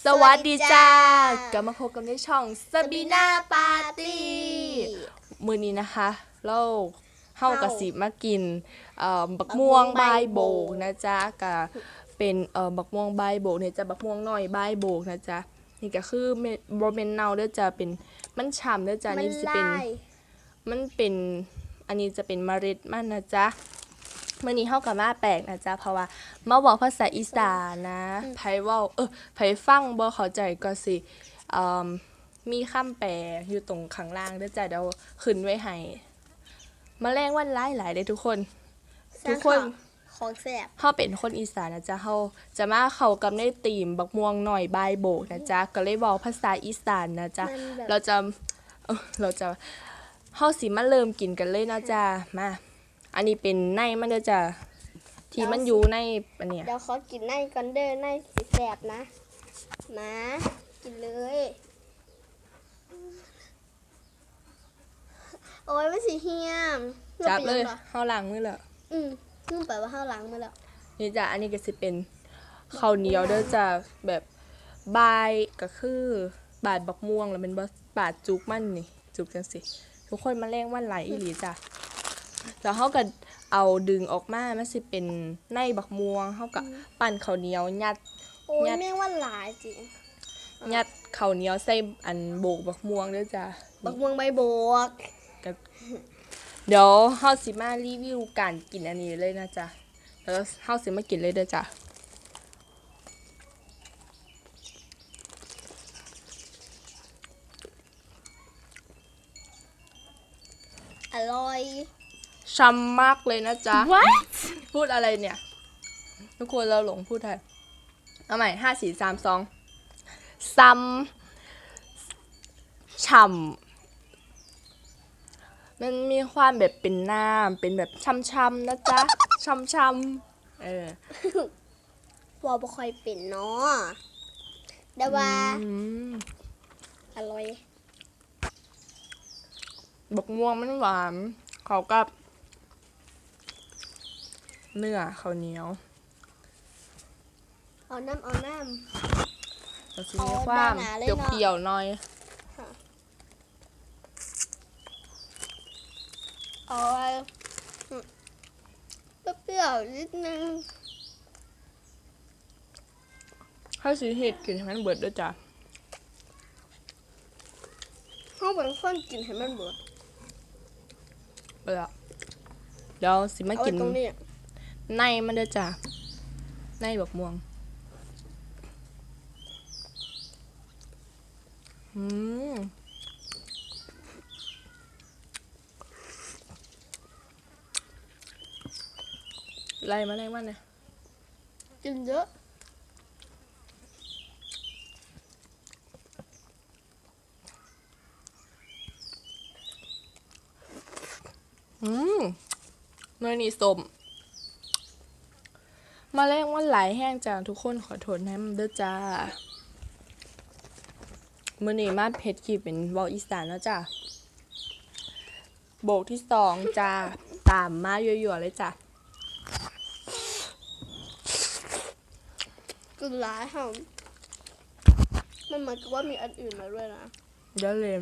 สวัสดีจ้าสวัสดีจ้ากลับมาพบกันในช่องสบีนาปาร์ตี้มือนี้นะคะเราเฮากระสิมากินเอ่อบักม่วงบักม่วงบายโบใบโบกนะจ๊ะกับเป็นเอ่อบักม่วงบายโบกเนี่ยจะบักม่วงหน่อยบายโบกนะจ๊ะนี่ก็คือเมบเมนเนาเด้อจ้ะเป็นมันฉ่ำเด้อจ้ะมันนี่จะเป็นลายมันเป็นอันนี้จะเป็นเมล็ดมันนะจ๊ะเมื่อนี้เข้ากับมาแปลกนะจ๊ะเพราะว่ามาบอกภาษาอีสานนะไผเว่าเออไผฟังบ่เข้าใจก็สิอืมมีคำแปลอยู่ตรงข้างล่างเด้อจ้ะเดี๋ยวขึ้นไว้ให้มาแรงวันหลายหลายๆเลยทุกคน ทุกคน ของแสบ เฮาเป็นคนอีสานนะจ๊ะเฮาจะมาเข้ากับในธีมบักม่วงหน่อยบายโบกนะจ๊ะก็เลยบอกภาษาอีสานนะจ๊ะมันแบบ เราจะเอ้อเราจะเฮาสิมาเริ่มกินกันเลยเนาะจ้ามา อันนี้เป็นในมันเด้อจ้ะที่มันอยู่ในอันเนี้ยเดี๋ยวขอกินในก่อนเด้อในสีแสบนะมากินเลย โอ้ยไม่สีเฮียมจับเลยหรอเฮาล้างมือแล้วอืมเพิ่งไปว่าข้าวหล้างมาแล้วนี่จ้ะอันนี้ก็สิเป็นข้าวเหนียวเด้อจ้ะแบบบายก็คือบาดบักม่วงแล้วมันบ่บาดจุกมันนี่ จุกจังสิ ทุกคนมาแรงวันไหลอีหลีจ้ะ แล้วเฮาก็เอาดึงออกมามันสิเป็นในบักม่วงเฮาก็ปั่นข้าวเหนียวยัด โอ้ยยัด แม่งว่าหลายจริงยัดข้าวเหนียวใส่อันโบกบักม่วงด้วยจ้ะบักม่วงใบโบกก็เดี๋ยวเฮาสิมารีวิวการกินอันนี้เลยนะจ๊ะแล้วเฮาสิมากินเลยเด้อจ้ะอร่อย ช้ำมากเลยนะจ๊ะ What พูดอะไรเนี่ย ทุกคนเราหลงพูดไทยเอาใหม่ห้าสี่สามสองซ้ำฉ่ำมันมีความแบบเป็นน้ำเป็นแบบช่ำๆนะจ๊ะช่ำๆเออวอบ่ค่อยเป็นเนาะแต่ว่าอืมอร่อยบักม่วงมันหวาน เขากับ เนื้อข้าวเหนียวเอาน้ำเอาน้แล้วสิเอามีความหนาๆเลยเเนาะปรี้ยวๆหน่อยำเอาไว้อืมเปรี้ยวๆนิดนึงถ้าสิเห็ดกินให้มันเบิดด้วยจ้ะเขาเป็นคนกินให้มันเบิดเออเดี๋ยวสิมาเอากิไว้นตรงนี้ ในมันด้วยจ้ะในบักม่วงอืมไล่มาไล่มาเนี่ยกินเยอะอืมเนยนี่สม มาแรงวันไหลายแห้งจ้าทุกคนขอโทษนะมันเด้อจ้ามื่อนี้มาเพชรขีเป็นเวอลอีสานแล้วจ้าโบกที่สองจ้าตามมายั่วๆเลยจ้ากินหลายค่ะมันเหมือนกับว่ามีอันอื่นมาด้วยนะเดี๋ยวเลย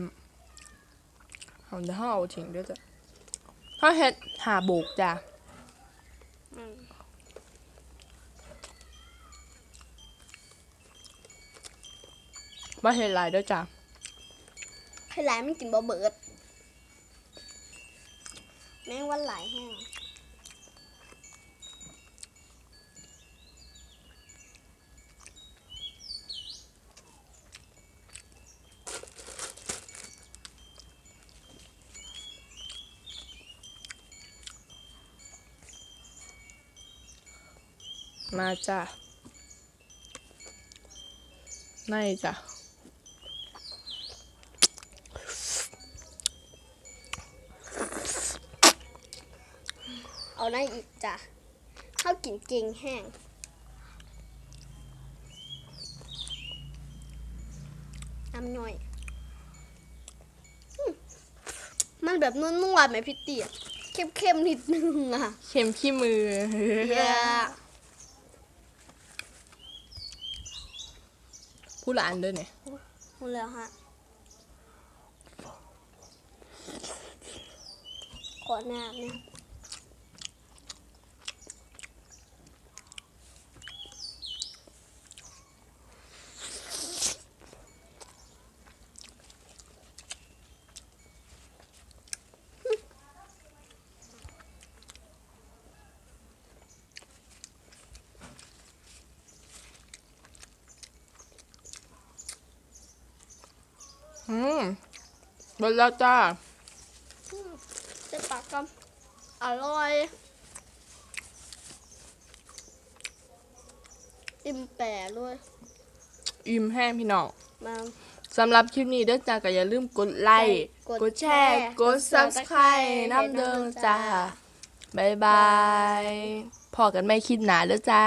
เอาเดี๋ยวเขาเอาทิ้งด้วยจ้ะเขาเฮ็ดหาโบกจ้าอืม บ่เฮ็ดหลายเด้วยจ้าให้หลายมันกินบ่เบิด แม่งว่าหลายแห้งมาจ้าในจ้ะ เอาได้อีกจ้ะข้าวกินเก่งแห้งน้ำหน่อยอืมมันแบบนุ่มๆไหมพี่เตี๋ยเข้มๆนิดนึงอะ เค็มขี้มือเย้พูดละอันเด้อเนี่ยหมดแล้วฮะ ขอน้ำเนี่ย อืมเบดแล้วจ้าเจ็บปากกันอร่อย อิ่มแปรด้วย อิ่มแห้งพี่น้องมาสำหรับคลิปนี้เด้อจ้าก็อย่าลืมกดไลค์ กดกดแชร์ กด subscribe น้ำเดิมจ้าบ๊ายบาย พอกันไม่คิดหนาเด้อจ้า